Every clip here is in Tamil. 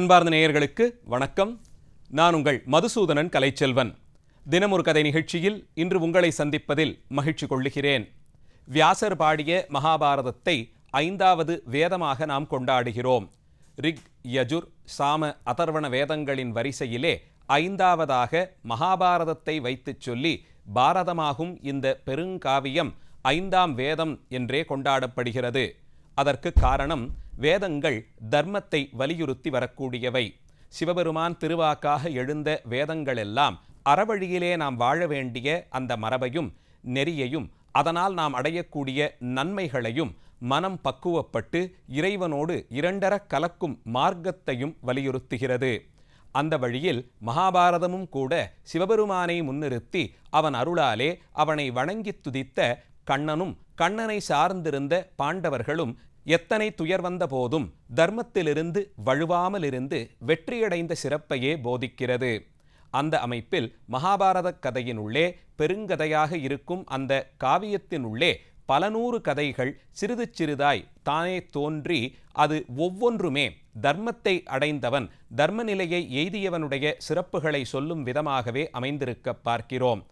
அன்பார்ந்த நேயர்களுக்கு வணக்கம். நான் உங்கள் மதுசூதனன் கலைச்செல்வன். தினமொரு கதை நிகழ்ச்சியில் இன்று உங்களை சந்திப்பதில் மகிழ்ச்சி கொள்ளுகிறேன். வியாசர் பாடிய மகாபாரதத்தை ஐந்தாவது வேதமாக நாம் கொண்டாடுகிறோம். ரிக் யஜுர் சாம அதர்வண வேதங்களின் வரிசையிலே ஐந்தாவதாக மகாபாரதத்தை வைத்துச் சொல்லி பாரதமாகும் இந்த பெருங்காவியம் ஐந்தாம் வேதம் என்றே கொண்டாடப்படுகிறது. அதற்கு காரணம் வேதங்கள் தர்மத்தை வலியுறுத்தி வரக்கூடியவை. சிவபெருமான் திருவாக்காக எழுந்த வேதங்களெல்லாம் அறவழியிலே நாம் வாழ வேண்டிய அந்த மரபையும் நெறியையும் அதனால் நாம் அடையக்கூடிய நன்மைகளையும் மனம் பக்குவப்பட்டு இறைவனோடு இரண்டர கலக்கும் மார்க்கத்தையும் வலியுறுத்துகிறது. அந்த வழியில் மகாபாரதமும் கூட சிவபெருமானை முன்னிறுத்தி அவன் அருளாலே அவனை வணங்கித் துதித்த கண்ணனும் கண்ணனை சார்ந்திருந்த பாண்டவர்களும் எத்தனை துயர் வந்த போதும் தர்மத்திலிருந்து வழுவாமலிருந்து வெற்றியடைந்த சிறப்பையே போதிக்கிறது. அந்த அமைப்பில் மகாபாரத கதையினுள்ளே பெருங்கதையாக இருக்கும் அந்த காவியத்தினுள்ளே பல நூறு கதைகள் சிறிது சிறிதாய் தானே தோன்றி அது ஒவ்வொன்றுமே தர்மத்தை அடைந்தவன் தர்ம நிலையை எய்தியவனுடைய சிறப்புகளை சொல்லும் விதமாகவே அமைந்திருக்க பார்க்கிறோம்.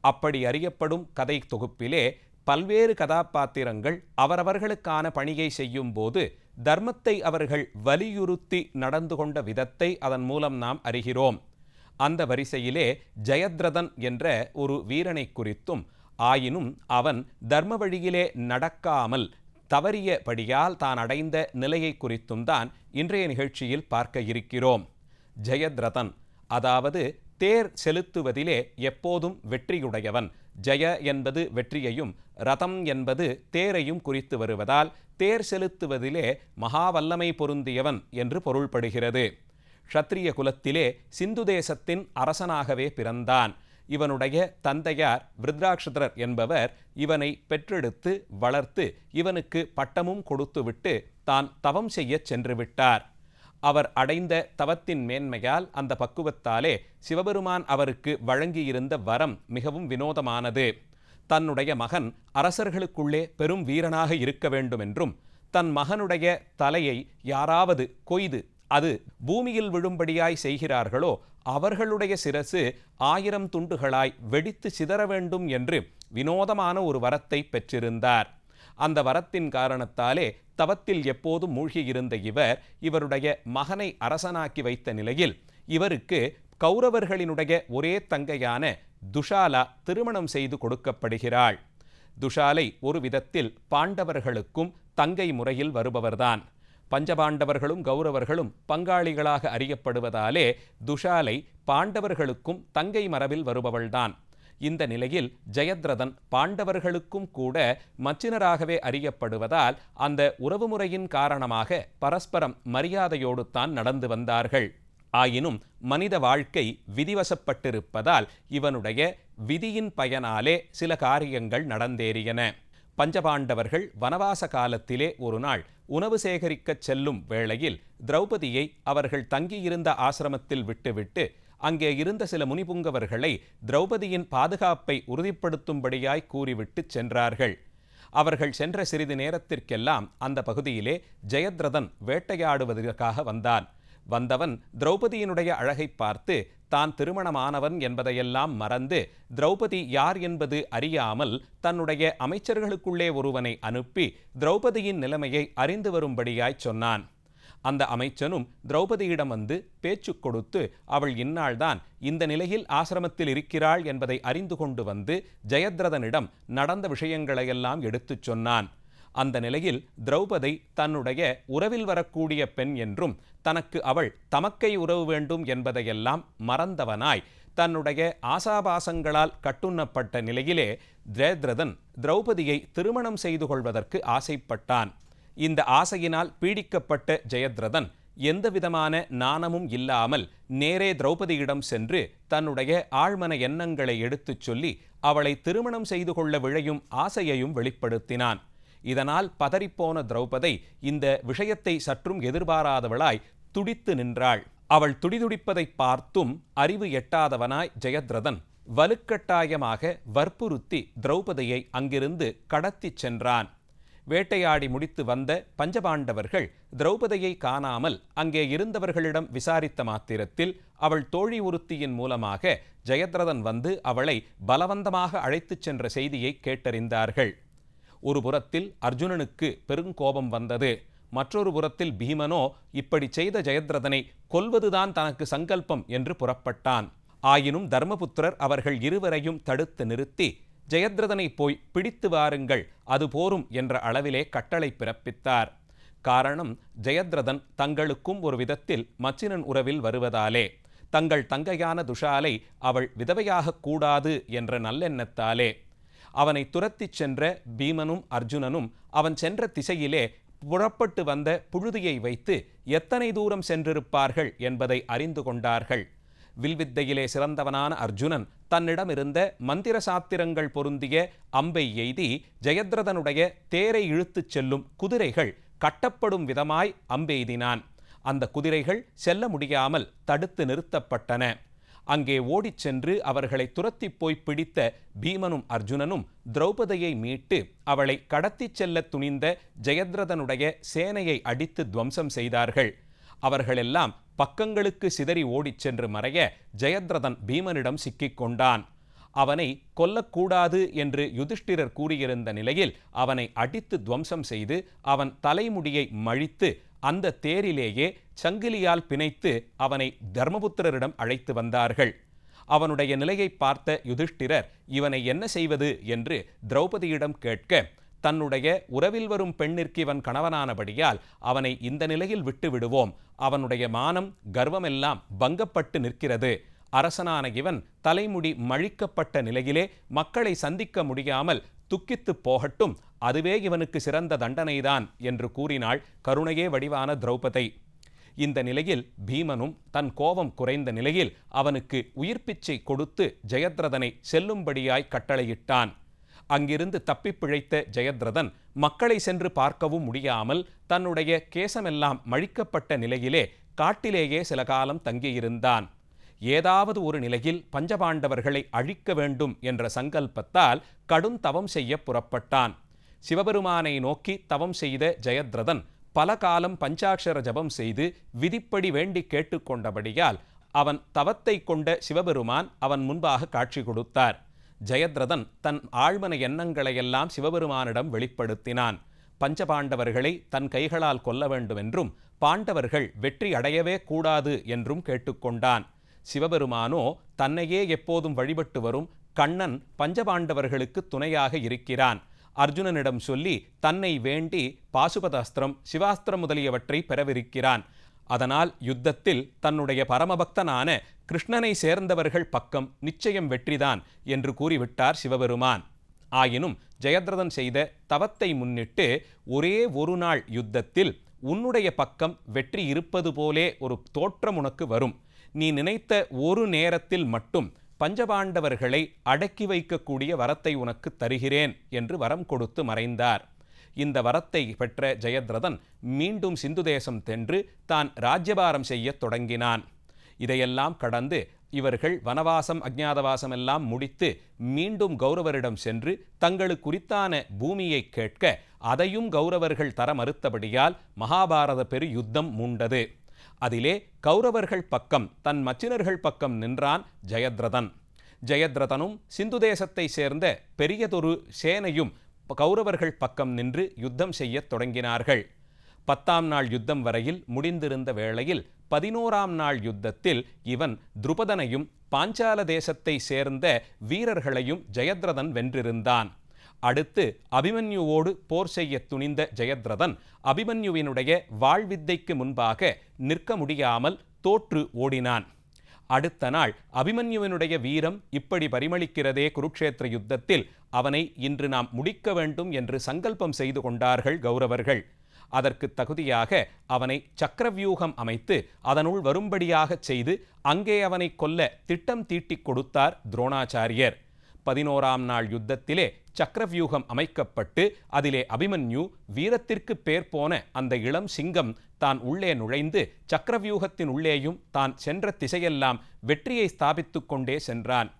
அப்படி அறியப்படும் கதை தொகுப்பிலே பல்வேறு கதாபாத்திரங்கள் அவரவர்களுக்கான பணியை செய்யும் போது தர்மத்தை அவர்கள் வலியுறுத்தி நடந்து கொண்ட விதத்தை அதன் மூலம் நாம் அறிகிறோம். அந்த வரிசையிலே ஜெயத்ரதன் என்ற ஒரு வீரனை குறித்தும் ஆயினும் அவன் தர்ம வழியிலே நடக்காமல் தவறியபடியால் தான் அடைந்த நிலையை குறித்தும் தான் இன்றைய நிகழ்ச்சியில் பார்க்க இருக்கிறோம். ஜெயத்ரதன் அதாவது தேர் செலுத்துவதிலே எப்போதும் வெற்றியுடையவன். ஜெய என்பது வெற்றியையும் ரதம் என்பது தேரையும் குறித்து வருவதால் தேர் செலுத்துவதிலே மகாவல்லமை பொருந்தியவன் என்று பொருள்படுகிறது. க்ஷத்ரிய குலத்திலே சிந்து தேசத்தின் அரசனாகவே பிறந்தான். இவனுடைய தந்தையார் விருத்ராட்சதரர் என்பவர் இவனை பெற்றெடுத்து வளர்த்து இவனுக்கு பட்டமும் கொடுத்துவிட்டு தான் தவம் செய்யச் சென்று விட்டார். அவர் அடைந்த தவத்தின் மேன்மையால் அந்த பக்குவத்தாலே சிவபெருமான் அவருக்கு வழங்கியிருந்த வரம் மிகவும் வினோதமானது. தன்னுடைய மகன் அரசர்களுக்குள்ளே பெரும் வீரனாக இருக்க வேண்டுமென்றும் தன் மகனுடைய தலையை யாராவது கொய்து அது பூமியில் விழும்படியாய் செய்கிறார்களோ அவர்களுடைய சிரசு ஆயிரம் துண்டுகளாய் வெடித்து சிதற வேண்டும் என்று வினோதமான ஒரு வரத்தை பெற்றிருந்தார். அந்த வரத்தின் காரணத்தாலே தவத்தில் எப்போதும் மூழ்கியிருந்த இவர் இவருடைய மகனை அரசனாக்கி வைத்த நிலையில் இவருக்கு கௌரவர்களினுடைய ஒரே தங்கையான துஷாலா திருமணம் செய்து கொடுக்கப்படுகிறாள். துஷாலை ஒரு விதத்தில் பாண்டவர்களுக்கும் தங்கை முறையில் வருபவர்தான். பஞ்சபாண்டவர்களும் கௌரவர்களும் பங்காளிகளாக அறியப்படுவதாலே துஷாலை பாண்டவர்களுக்கும் தங்கை மரபில் வருபவள்தான். இந்த நிலையில் ஜெயத்ரதன் பாண்டவர்களுக்கும் கூட மச்சினராகவே அறியப்படுவதால் அந்த உறவுமுறையின் காரணமாக பரஸ்பரம் மரியாதையோடு தான் நடந்து வந்தார்கள். ஆயினும் மனித வாழ்க்கை விதிவசப்பட்டிருப்பதால் இவனுடைய விதியின் பயனாலே சில காரியங்கள் நடந்தேறியன. பஞ்சபாண்டவர்கள் வனவாச காலத்திலே ஒரு நாள் உணவு சேகரிக்கச் செல்லும் வேளையில் திரௌபதியை அவர்கள் தங்கியிருந்த ஆசிரமத்தில் விட்டுவிட்டு அங்கே இருந்த சில முனிபுங்கவர்களை திரௌபதியின் பாதுகாப்பை உறுதிப்படுத்தும்படியாய் கூறிவிட்டு சென்றார்கள். அவர்கள் சென்ற சிறிது நேரத்திற்கெல்லாம் அந்த பகுதியிலே ஜெயத்ரதன் வேட்டையாடுவதற்காக வந்தான். வந்தவன் திரௌபதியினுடைய அழகை பார்த்து தான் திருமணமானவன் என்பதையெல்லாம் மறந்து திரௌபதி யார் என்பது அறியாமல் தன்னுடைய அமைச்சர்களுக்குள்ளே ஒருவனை அனுப்பி திரௌபதியின் நிலைமையை அறிந்து வரும்படியாய் சொன்னான். அந்த அமைச்சனும் திரௌபதியிடம் வந்து பேச்சு கொடுத்து அவள் இந்நாள்தான் இந்த நிலையில் ஆசிரமத்தில் இருக்கிறாள் என்பதை அறிந்து கொண்டு வந்து ஜெயத்ரதனிடம் நடந்த விஷயங்களையெல்லாம் எடுத்துச் சொன்னான். அந்த நிலையில் திரௌபதி தன்னுடைய உறவில் வரக்கூடிய பெண் என்றும் தனக்கு அவள் தமக்கை உறவு வேண்டும் என்பதையெல்லாம் மறந்தவனாய் தன்னுடைய ஆசாபாசங்களால் கட்டுண்ணப்பட்ட நிலையிலே ஜெயத்ரதன் திரௌபதியை திருமணம் செய்து கொள்வதற்கு ஆசைப்பட்டான். இந்த ஆசையினால் பீடிக்கப்பட்ட ஜெயத்ரதன் எந்தவிதமான நாணமும் இல்லாமல் நேரே திரௌபதியிடம் சென்று தன்னுடைய ஆழ்மன எண்ணங்களை எடுத்துச் சொல்லி அவளை திருமணம் செய்து கொள்ள விழையும் ஆசையையும் வெளிப்படுத்தினான். இதனால் பதறிப்போன திரௌபதை இந்த விஷயத்தை சற்றும் எதிர்பாராதவளாய் துடித்து நின்றாள். அவள் துடிதுடிப்பதை பார்த்தும் அறிவு எட்டாதவனாய் ஜெயத்ரதன் வலுக்கட்டாயமாக வற்புறுத்தி திரௌபதியை அங்கிருந்து கடத்திச் சென்றான். வேட்டையாடி முடித்து வந்த பஞ்சபாண்டவர்கள் திரௌபதியை காணாமல் அங்கே இருந்தவர்களிடம் விசாரித்த மாத்திரத்தில் அவள் தோழி உறுத்தியின் மூலமாக ஜெயத்ரதன் வந்து அவளை பலவந்தமாக அழைத்துச் சென்ற செய்தியை கேட்டறிந்தார்கள். ஒரு புறத்தில் அர்ஜுனனுக்கு பெருங்கோபம் வந்தது. மற்றொரு புறத்தில் பீமனோ இப்படி செய்த ஜெயத்ரதனை கொல்வதுதான் தனக்கு சங்கல்பம் என்று புறப்பட்டான். ஆயினும் தர்மபுத்திரர் அவர்கள் இருவரையும் தடுத்து நிறுத்தி ஜெயத்ரதனை போய் பிடித்து வாருங்கள் அது போரும் என்ற அளவிலே கட்டளை பிறப்பித்தார். காரணம் ஜெயத்ரதன் தங்களுக்கும் ஒரு விதத்தில் மச்சினன் உறவில் வருவதாலே தங்கள் தங்கையான துஷாலை அவள் விதவையாகக் கூடாது என்ற நல்லெண்ணத்தாலே. அவனை துரத்திச் சென்ற பீமனும் அர்ஜுனனும் அவன் சென்ற திசையிலே புறப்பட்டு வந்த புழுதியை வைத்து எத்தனை தூரம் சென்றிருப்பார்கள் என்பதை அறிந்து கொண்டார்கள். வில்வித்தையிலே சிறந்தவனான அர்ஜுனன் தன்னிடமிருந்த மந்திர சாத்திரங்கள் பொருந்திய அம்பை எய்தி ஜெயத்ரதனுடைய தேரை இழுத்துச் செல்லும் குதிரைகள் கட்டப்படும் விதமாய் அம்பெய்தினான். அந்த குதிரைகள் செல்ல முடியாமல் தடுத்து நிறுத்தப்பட்டன. அங்கே ஓடிச் சென்று அவர்களை துரத்திப் போய் பிடித்த பீமனும் அர்ஜுனனும் திரௌபதியை மீட்டு அவளை கடத்திச் செல்ல துணிந்த ஜெயத்ரதனுடைய சேனையை அடித்து துவம்சம் செய்தார்கள். அவர்களெல்லாம் பக்கங்களுக்கு சிதறி ஓடிச் சென்று மறைய ஜெயத்ரதன் பீமனிடம் சிக்கிக் கொண்டான். அவனை கொல்லக்கூடாது என்று யுதிஷ்டிரர் கூறியிருந்த நிலையில் அவனை அடித்து துவம்சம் செய்து அவன் தலைமுடியை மழித்து அந்த தேரிலேயே சங்கிலியால் பிணைத்து அவனை தர்மபுத்திரரிடம் அழைத்து வந்தார்கள். அவனுடைய நிலையை பார்த்த யுதிஷ்டிரர் இவனை என்ன செய்வது? என்று திரௌபதியிடம் கேட்க தன்னுடைய உறவில் வரும் பெண்ணிற்கு இவன் கணவனானபடியால் அவனை இந்த நிலையில் விட்டு விடுவோம் அவனுடைய மானம் கர்வமெல்லாம் பங்கப்பட்டு நிற்கிறது. அரசனான இவன் தலைமுடி மழிக்கப்பட்ட நிலையிலே மக்களை சந்திக்க முடியாமல் துக்கித்து போகட்டும். அதுவே இவனுக்கு சிறந்த தண்டனைதான் என்று கூறினாள் கருணையே வடிவான திரௌபதை. இந்த நிலையில் பீமனும் தன் கோபம் குறைந்த நிலையில் அவனுக்கு உயிர்ப்பிச்சை கொடுத்து ஜெயத்ரதனை செல்லும்படியாய் கட்டளையிட்டான். அங்கிருந்து தப்பிப் பிழைத்த ஜெயத்ரதன் மக்களை சென்று பார்க்கவும் முடியாமல் தன்னுடைய கேசமெல்லாம் மழிக்கப்பட்ட நிலையிலே காட்டிலேயே சில காலம் தங்கியிருந்தான். ஏதாவது ஒரு நிலையில் பஞ்சபாண்டவர்களை அழிக்க வேண்டும் என்ற சங்கல்பத்தால் கடும் தவம் செய்ய புறப்பட்டான். சிவபெருமானை நோக்கி தவம் செய்த ஜெயத்ரதன் பல காலம் பஞ்சாட்சர ஜபம் செய்து விதிப்படி வேண்டி கேட்டுக்கொண்டபடியால் அவன் தவத்தை கொண்ட சிவபெருமான் அவன் முன்பாக காட்சி கொடுத்தார். ஜெயத்ரதன் தன் ஆழ்மன எண்ணங்களையெல்லாம் சிவபெருமானிடம் வெளிப்படுத்தினான். பஞ்சபாண்டவர்களை தன் கைகளால் கொல்ல வேண்டுமென்றும் பாண்டவர்கள் வெற்றி அடையவே கூடாது என்றும் கேட்டுக்கொண்டான். சிவபெருமானோ தன்னையே எப்போதும் வழிபட்டு வரும் கண்ணன் பஞ்சபாண்டவர்களுக்கு துணையாக இருக்கிறான். அர்ஜுனனிடம் சொல்லி தன்னை வேண்டி பாசுபதாஸ்திரம் சிவாஸ்திரம் முதலியவற்றை பெறவிருக்கிறான். அதனால் யுத்தத்தில் தன்னுடைய பரமபக்தனான கிருஷ்ணனை சேர்ந்தவர்கள் பக்கம் நிச்சயம் வெற்றிதான் என்று கூறிவிட்டார் சிவபெருமான். ஆயினும் ஜெயத்ரதன் செய்த தவத்தை முன்னிட்டு ஒரே ஒரு நாள் யுத்தத்தில் உன்னுடைய பக்கம் வெற்றி இருப்பது போலே ஒரு தோற்றம் உனக்கு வரும். நீ நினைத்த ஒரு நேரத்தில் மட்டும் பஞ்சபாண்டவர்களை அடக்கி வைக்கக்கூடிய வரத்தை உனக்கு தருகிறேன் என்று வரம் கொடுத்து மறைந்தார். இந்த வரத்தை பெற்ற ஜெயத்ரதன் மீண்டும் சிந்து தேசம் தென்று தான் ராஜ்யபாரம் செய்யத் தொடங்கினான். இதையெல்லாம் கடந்து இவர்கள் வனவாசம் அஜ்ஞாதவாசம் எல்லாம் முடித்து மீண்டும் கௌரவரிடம் சென்று தங்களுக்குரித்தான பூமியை கேட்க அதையும் கௌரவர்கள் தர மறுத்தபடியால் மகாபாரத பெரு யுத்தம் மூண்டது. அதிலே கௌரவர்கள் பக்கம் தன் மச்சினர்கள் பக்கம் நின்றான் ஜெயத்ரதன். ஜெயத்ரதனும் சிந்து தேசத்தை சேர்ந்த பெரியதொரு சேனையும் கௌரவர்கள் பக்கம் நின்று யுத்தம் செய்யத் தொடங்கினார்கள். பத்தாம் நாள் யுத்தம் வரையில் முடிந்திருந்த வேளையில் பதினோராம் நாள் யுத்தத்தில் இவன் துருபதனையும் பாஞ்சால தேசத்தை சேர்ந்த வீரர்களையும் ஜெயத்ரதன் வென்றிருந்தான். அடுத்து அபிமன்யுவோடு போர் செய்ய துணிந்த ஜெயத்ரதன் அபிமன்யுவினுடைய வாழ்வித்தைக்கு முன்பாக நிற்க முடியாமல் தோற்று ஓடினான். அடுத்த நாள் அபிமன்யுவினுடைய வீரம் இப்படி பரிமளிக்கிறதே குருக்ஷேத்திர யுத்தத்தில் அவனை இன்று நாம் முடிக்க வேண்டும் என்று சங்கல்பம் செய்து கொண்டார்கள் கௌரவர்கள். அதற்கு தகுதியாக அவனை சக்கரவியூகம் அமைத்து அதனுள் வரும்படியாகச் செய்து அங்கே அவனை கொல்ல திட்டம் தீட்டிக் கொடுத்தார் துரோணாச்சாரியர். பதினோராம் நாள் யுத்தத்திலே சக்கரவியூகம் அமைக்கப்பட்டு அதிலே அபிமன்யு வீரத்திற்கு பேர் போன அந்த இளம் சிங்கம் தான் உள்ளே நுழைந்து சக்கரவியூகத்தின் உள்ளேயும் தான் சென்ற திசையெல்லாம் வெற்றியை ஸ்தாபித்து கொண்டே சென்றான்.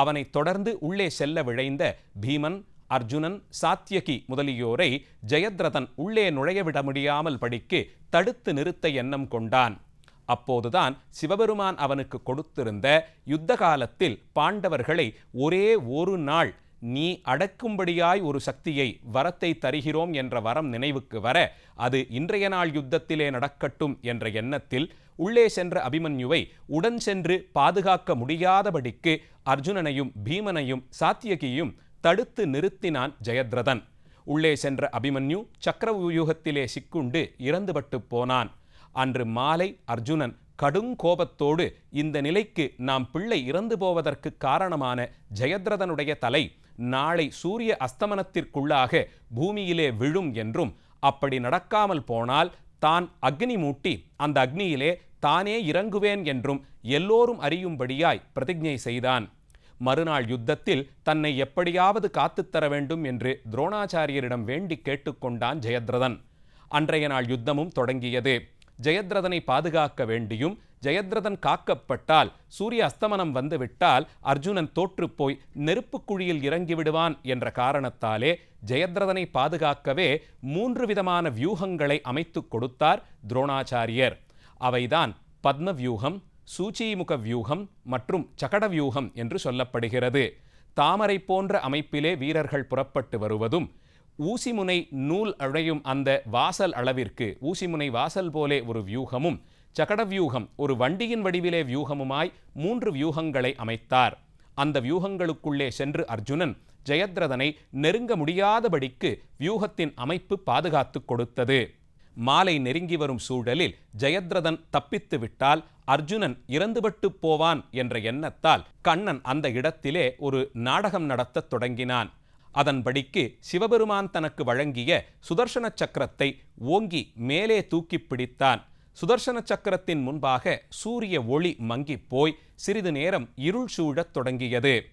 அவனை தொடர்ந்து உள்ளே செல்ல விழைந்த பீமன் அர்ஜுனன் சாத்தியகி முதலியோரை ஜெயத்ரதன் உள்ளே நுழையவிட முடியாமல் படிக்கு தடுத்து நிறுத்த எண்ணம் கொண்டான். அப்போதுதான் சிவபெருமான் அவனுக்கு கொடுத்திருந்த யுத்த காலத்தில் பாண்டவர்களை ஒரே ஒரு நாள் நீ அடக்கும்படியாய் ஒரு சக்தியை வரத்தை தருகிறோம் என்ற வரம் நினைவுக்கு வர அது இன்றைய நாள் யுத்தத்திலே நடக்கட்டும் என்ற எண்ணத்தில் உள்ளே சென்ற அபிமன்யுவை உடன் சென்று பாதுகாக்க முடியாதபடிக்கு அர்ஜுனனையும் பீமனையும் சாத்தியகியும் தடுத்து நிறுத்தினான் ஜெயத்ரதன். உள்ளே சென்ற அபிமன்யு சக்கரவியூகத்திலே சிக்குண்டு இறந்துபட்டு போனான். அன்று மாலை அர்ஜுனன் கடும் கோபத்தோடு இந்த நிலைக்கு நாம் பிள்ளை இறந்து போவதற்கு காரணமான ஜெயத்ரதனுடைய தலை நாளை சூரிய அஸ்தமனத்திற்குள்ளாக பூமியிலே விழும் என்றும் அப்படி நடக்காமல் போனால் தான் அக்னி மூட்டி அந்த அக்னியிலே தானே இறங்குவேன் என்றும் எல்லோரும் அறியும்படியாய் பிரதிஜை செய்தான். மறுநாள் யுத்தத்தில் தன்னை எப்படியாவது காத்துத்தர வேண்டும் என்று துரோணாச்சாரியரிடம் வேண்டி கேட்டுக்கொண்டான் ஜெயத்ரதன். அன்றைய நாள் யுத்தமும் தொடங்கியது. ஜெயத்ரதனை பாதுகாக்க வேண்டியும் ஜெயத்ரதன் காக்கப்பட்டால் சூரிய அஸ்தமனம் வந்துவிட்டால் அர்ஜுனன் தோற்றுப்போய் நெருப்பு குழியில் இறங்கி விடுவான் என்ற காரணத்தாலே ஜெயத்ரதனை பாதுகாக்கவே மூன்று விதமான வியூகங்களை அமைத்துக் கொடுத்தார் துரோணாச்சாரியர். அவைதான் பத்ம வியூகம் சூச்சிமுக வியூகம் மற்றும் சகட வியூகம் என்று சொல்லப்படுகிறது. தாமரை போன்ற அமைப்பிலே வீரர்கள் புறப்பட்டு வருவதும் ஊசிமுனை நூல் அழையும் அந்த வாசல் அளவிற்கு ஊசிமுனை வாசல் போலே ஒரு வியூகமும் சகட வியூகம் ஒரு வண்டியின் வடிவிலே வியூகமுமாய் மூன்று வியூகங்களை அமைத்தார். அந்த வியூகங்களுக்குள்ளே சென்று அர்ஜுனன் ஜெயத்ரதனை நெருங்க முடியாதபடிக்கு வியூகத்தின் அமைப்பு பாதுகாத்து கொடுத்தது. மாலை நெருங்கி வரும் சூழலில் ஜெயத்ரதன் தப்பித்து விட்டால் அர்ஜுனன் இறந்துபட்டு போவான் என்ற எண்ணத்தால் கண்ணன் அந்த இடத்திலே ஒரு நாடகம் நடத்தத் தொடங்கினான். அதன்படிக்கு சிவபெருமான் தனக்கு வழங்கிய சுதர்சன சக்கரத்தை ஓங்கி மேலே தூக்கி பிடித்தான். சுதர்சன சக்கரத்தின் முன்பாக சூரிய ஒளி மங்கிப் போய் சிறிது நேரம் இருள் சூழத் தொடங்கியது.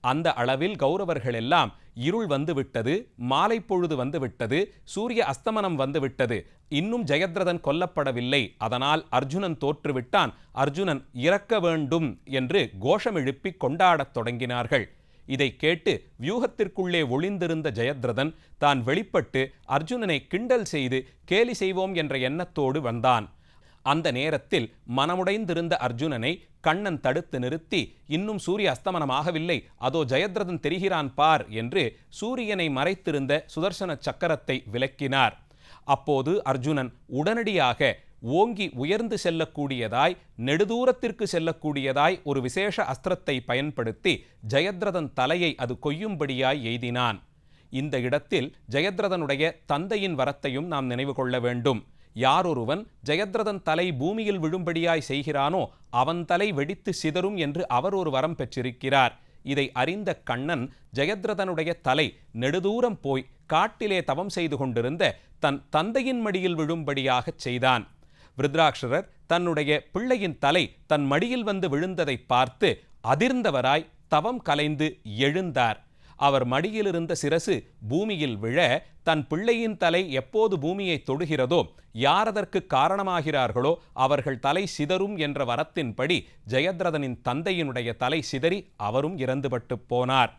அந்த அளவில் கௌரவர்கள் எல்லாம் இருள் வந்துவிட்டது மாலை பொழுது வந்துவிட்டது சூரிய அஸ்தமனம் வந்துவிட்டது. இன்னும் ஜெயத்ரதன் கொல்லப்படவில்லை. அதனால் அர்ஜுனன் தோற்றுவிட்டான். அர்ஜுனன் இறக்க வேண்டும் என்று கோஷம் எழுப்பி கொண்டாடத் தொடங்கினார்கள். இதை கேட்டு வியூகத்திற்குள்ளே ஒளிந்திருந்த ஜெயத்ரதன் தான் வெளிப்பட்டு அர்ஜுனனை கிண்டல் செய்து கேலி செய்வோம் என்ற எண்ணத்தோடு வந்தான். அந்த நேரத்தில் மனமுடைந்திருந்த அர்ஜுனனை கண்ணன் தடுத்து நிறுத்தி இன்னும் சூரிய அஸ்தமனமாகவில்லை அதோ ஜெயத்ரதன் தெரிகிறான் பார் என்று சூரியனை மறைத்திருந்த சுதர்சன சக்கரத்தை விலக்கினார் அப்போது அர்ஜுனன் உடனடியாக ஓங்கி உயர்ந்து செல்லக்கூடியதாய் நெடுதூரத்திற்கு செல்லக்கூடியதாய் ஒரு விசேஷ அஸ்திரத்தை பயன்படுத்தி ஜெயத்ரதன் தலையை அது கொய்யும்படியாய் எய்தினான். இந்த இடத்தில் ஜெயத்ரதனுடைய தந்தையின் வரத்தையும் நாம் நினைவு கொள்ள வேண்டும். யாரொருவன் ஜெயத்ரதன் தலை பூமியில் விழும்படியாய் செய்கிறானோ அவன் தலை வெடித்து சிதறும் என்று அவர் ஒரு வரம் பெற்றிருக்கிறார். இதை அறிந்த கண்ணன் ஜெயத்ரதனுடைய தலை நெடுதூரம் போய் காட்டிலே தவம் செய்து கொண்டிருந்த தன் தந்தையின் மடியில் விழும்படியாகச் செய்தான். விருத்ராட்சரர் தன்னுடைய பிள்ளையின் தலை தன் மடியில் வந்து விழுந்ததை பார்த்து அதிர்ந்தவராய் தவம் கலைந்து எழுந்தார். அவர் மடியிலிருந்த சிரசு பூமியில் விழ தன் பிள்ளையின் தலை எப்போது பூமியை தொடுகிறதோ யார் அதற்கு காரணமாகிறார்களோ அவர்கள் தலை சிதறும் என்ற வரத்தின்படி ஜெயத்ரதனின் தந்தையினுடைய தலை சிதறி அவரும் இறந்துபட்டு போனார்.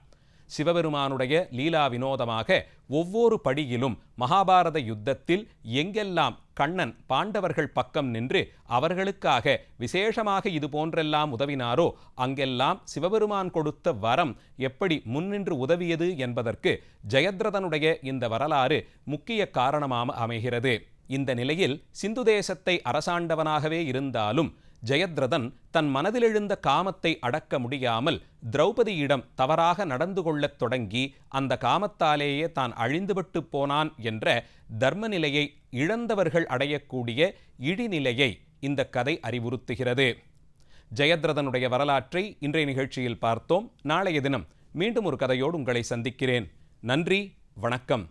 சிவபெருமானுடைய லீலா வினோதமாக ஒவ்வொரு படியிலும் மகாபாரத யுத்தத்தில் எங்கெல்லாம் கண்ணன் பாண்டவர்கள் பக்கம் நின்று அவர்களுக்காக விசேஷமாக இது போன்றெல்லாம் உதவினாரோ அங்கெல்லாம் சிவபெருமான் கொடுத்த வரம் எப்படி முன்னின்று உதவியது என்பதற்கு ஜெயத்ரதனுடைய இந்த வரலாறு முக்கிய காரணமாக அமைகிறது. இந்த நிலையில் சிந்து தேசத்தை அரசாண்டவனாகவே இருந்தாலும் ஜெயத்ரதன் தன் மனதிலெழுந்த காமத்தை அடக்க முடியாமல் திரௌபதியிடம் தவறாக நடந்து கொள்ளத் தொடங்கி அந்த காமத்தாலேயே தான் அழிந்துவிட்டு போனான் என்ற தர்மநிலையை இழந்தவர்கள் அடையக்கூடிய இடிநிலையை இந்த கதை அறிவுறுத்துகிறது. ஜெயத்ரதனுடைய வரலாற்றை இன்றைய நிகழ்ச்சியில் பார்த்தோம். நாளைய தினம் மீண்டும் ஒரு கதையோடு உங்களை சந்திக்கிறேன். நன்றி வணக்கம்.